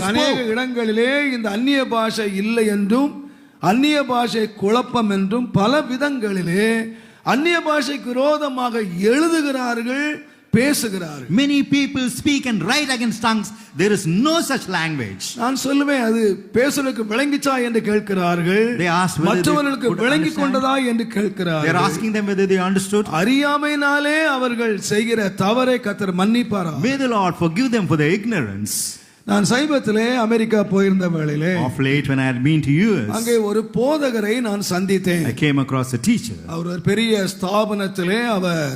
அநேக. இடங்களிலே இந்த அந்நிய பாஷை இல்லை என்றும் அந்நிய பாஷை குழப்பம் என்றும் பல விதங்களிலே அந்நிய பாஷைக்கு விரோதமாக எழுதுகிறார்கள் பேசுகிறார்கள் Many people speak and write against tongues. There is no such language. நான் சொல்லுவேன் அது பேசுவதற்கு விளங்கிச்சா என்று கேட்கிறார்கள் They ask மற்றவர்களுக்கு விளங்கி. கொண்டதா என்று They are கேட்கிறார்கள் asking them whether they understood. அறியாமையினாலே அவர்கள் செய்கிற தவறை கத்தர் மன்னிப்பாரா May the Lord forgive them for their ignorance. நான் சமீபத்திலே அமெரிக்கா போயிருந்த வேளையிலே Of late, when I had been to அங்கே US, ஒரு போதகரை நான் சந்தித்தேன் I came across a teacher. அவர் ஒரு பெரிய ஸ்தாபனத்திலே அவர்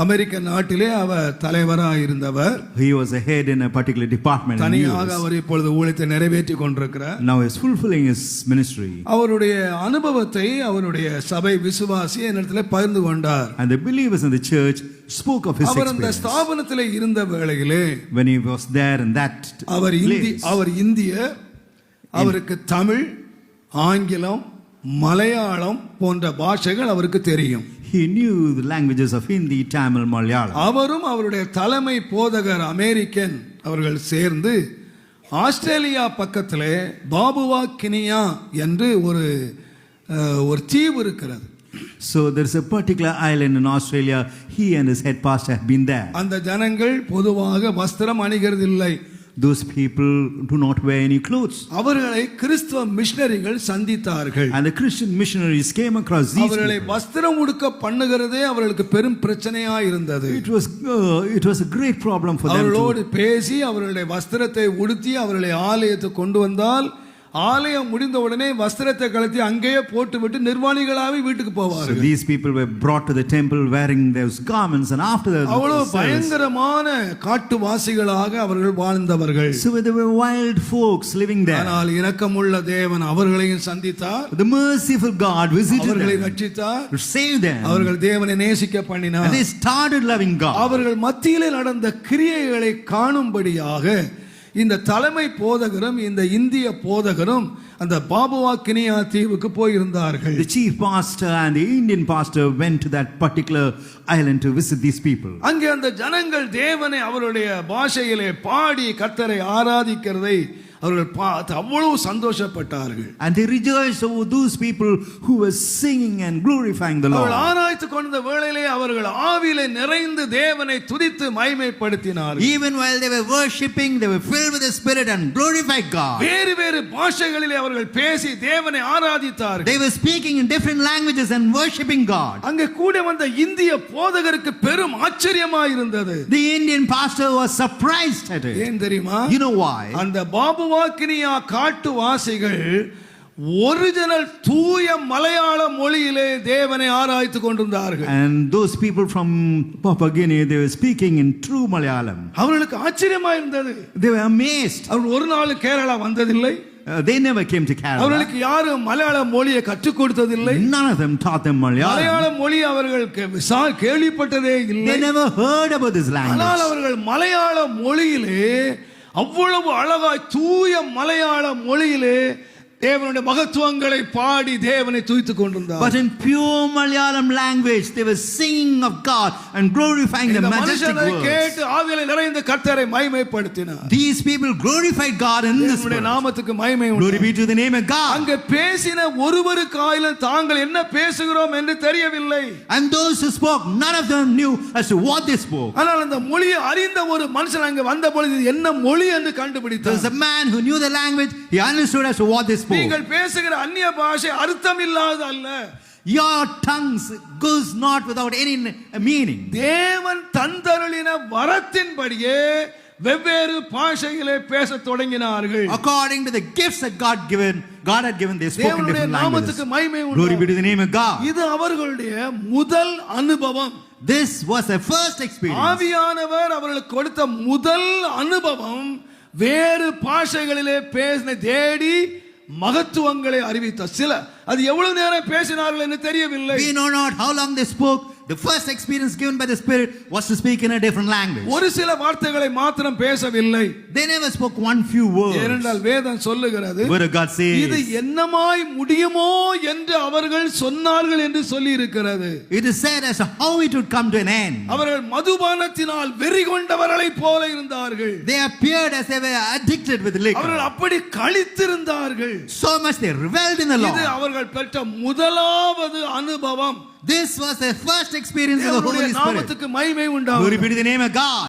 அமெரிக்க நாட்டிலே அவர் தலைவராக இருந்தவர் He was a head in a particular department தனியாக. அவர் இப்பொழுது ஊழியத்தை நிறைவேற்றி கொண்டிருக்கிறார் Now he's fulfilling his ministry. அவருடைய அனுபவத்தை அவருடைய சபை விசுவாசி என்னிடத்தில் பகிர்ந்து கொண்டார் And the believers in the church spoke of his அவர் அந்த. ஸ்தாபனத்திலே இருந்த வேளையிலே When he was there in that அவர் இந்தி அவர் இந்திய அவருக்கு தமிழ் ஆங்கிலம் மலையாளம் போன்ற பாஷைகள் அவருக்கு தெரியும் he knew the languages of Hindi, Tamil, Malayalam. அவரும் அவருடைய தலைமை போதகர் அமெரிக்கன் அவர்கள் சேர்ந்து ஆஸ்திரேலியா பக்கத்திலே பாபுவா கினியா என்று ஒரு அஹ், ஒரு தீவு இருக்கிறது So there's a particular island in Australia. He and his head pastor have been there. அந்த ஜனங்கள் பொதுவாக வஸ்திரம் அணிகிறதில்லை Those people do not wear any clothes. அவர்களை கிறிஸ்துவ மிஷனரிகள் சந்தித்தார்கள் And the Christian missionaries came across these அவர்களை people. வஸ்திரம் உடுக்க பண்ணுகிறதே அவர்களுக்கு பெரும் பிரச்சனையா இருந்தது It was, uh, it was a great problem for them to அவர்களோடு பேசி அவர்களுடைய வஸ்திரத்தை உடுத்தி அவர்களை ஆலயத்துக்கு கொண்டு வந்தால் ஆலயம் முடிந்த உடனே வஸ்திரத்தை கழட்டி அங்கேயே போட்டுவிட்டு நிர்வாணிகளாவே வீட்டுக்கு So போவார்கள் these people were brought to the temple wearing those garments, and after the அவ்வளவு service, பயங்கரமான காட்டுவாசிகளாக அவர்கள் வாழ்ந்தவர்கள் so they were wild folks living there. ஆனால் இரக்கமுள்ள தேவன் அவர்களையும் சந்தித்தார் The merciful God visited அவர்களை them, ரட்சித்தார் to save them, அவர்கள் தேவனை நேசிக்க and பண்ணினார் they started loving God. அவர்கள் மத்தியிலே நடந்த கிரியைகளை காணும்படியாக இந்த தலைமை போதகரும் இந்த இந்திய போதகரும் அந்த பாபுவா கினியா தீவுக்கு போயிருந்தார்கள் The chief pastor and the Indian pastor went to that particular island to visit these people. அங்கே அந்த ஜனங்கள் தேவனை அவருடைய பாஷையிலே பாடி கர்த்தரை ஆராதிக்கிறதை அவர்கள் பார்த்து அவ்வளவு சந்தோஷப்பட்டார்கள் And they rejoiced over those people who were singing and glorifying the அவர்கள் Lord. ஆராய்த்து கொண்ட வேளையிலே அவர்கள் ஆவிலே நிறைந்து தேவனை துதித்து மைமைப்படுத்தினார்கள் Even while they were worshipping, they were filled with the Spirit and glorified God. வேறு வேறு பாஷைகளிலே அவர்கள் பேசி தேவனை ஆராதித்தார்கள் They were speaking in different languages and worshipping God. அங்கே கூட வந்த இந்திய போதகருக்கு பெரும் ஆச்சரியமா இருந்தது The Indian pastor was surprised at it. ஏன் தெரியுமா You know why? அந்த பாபுவாக்கினியா காட்டுவாசிகள் ஒரிஜினல் தூய மலையாள மொழியிலே தேவனை ஆராய்த்து கொண்டிருந்தார்கள் And those people from Papua Guinea, they were speaking in true Malayalam. அவர்களுக்கு ஆச்சரியமா இருந்தது They were amazed. அவர்கள் ஒரு நாள் கேரளா வந்ததில்லை Uh, they never came to Kerala. அவர்களுக்கு யாரும் மலையாள மொழியை கற்றுக் கொடுத்ததில்லை None of them taught them மலையாள Malayalam. மொழி அவர்கள் கே- விசா- கேள்விப்பட்டதே இல்லை They never heard about this ஆனால் language. அவர்கள் மலையாள மொழியிலே அவ்வளவு அழகாய் தூய மலையாள மொழியிலே தேவனுடைய மகத்துவங்களை பாடி தேவனை துய்த்துக் கொண்டிருந்தார் But in pure Malayalam language, they were singing of God and glorifying the இந்த majestic மனுஷனை words. கேட்டு ஆவியிலே நிறைந்த கர்த்தரை மகிமைப்படுத்தினார் These people glorified God in this தேவனுடைய world. நாமத்துக்கு மகிமை Glory உண்டு be to the name of God. அங்க பேசின ஒருவருக்காயிலும் தாங்கள் என்ன பேசுகிறோம் என்று தெரியவில்லை And those who spoke, none of them knew as to what they spoke. ஆனால் அந்த மொழியை அறிந்த ஒரு மனுஷன் அங்க வந்த பொழுது இது என்ன மொழி என்று There was கண்டுபிடித்தார் a man who knew the language, he understood as to what they spoke. நீங்கள் பேசுகிற அந்நிய பாஷை அர்த்தம் இல்லாத அல்ல Your tongues goes not without any meaning. தேவன் தந்தருளின வரத்தின்படியே வெவ்வேறு பாஷைகளை பேசத் தொடங்கினார்கள் According to the gifts that God given, God had given, they spoke in different. நாமத்துக்கு மகிமை Glory be உண்டு to the name of God. இது அவர்களுடைய முதல் அனுபவம் This was their first experience. ஆவியானவர் அவர்களுக்கு கொடுத்த முதல் அனுபவம் வேறு பாஷைகளிலே பேசின தேடி மகத்துவங்களை அறிவித்த சில அது எவ்வளவு நேரம் பேசினார்கள் என்று தெரியவில்லை We know not how long they spoke. The first experience given by the Spirit was to speak in a different language. ஒரு சில வார்த்தைகளை மாத்திரம் பேசவில்லை They never spoke one few words. ஏனென்றால் வேதம் சொல்லுகிறது Word of God இது says, என்னமாய் முடியுமோ என்று அவர்கள் சொன்னார்கள் என்று சொல்லி இருக்கிறது it is said as to how it would come to an end. அவர்கள் மதுபானத்தினால் வெறி கொண்டவர்களைப் போல இருந்தார்கள் They appeared as they were addicted with liquor. அவர்கள் அப்படி கழித்திருந்தார்கள் So much they reveled in the இது Lord. அவர்கள் பெற்ற முதலாவது அனுபவம் This was their first The Holy Spirit. நாமத்துக்கு மகிமை Glory உண்டாகும் be to the name of God.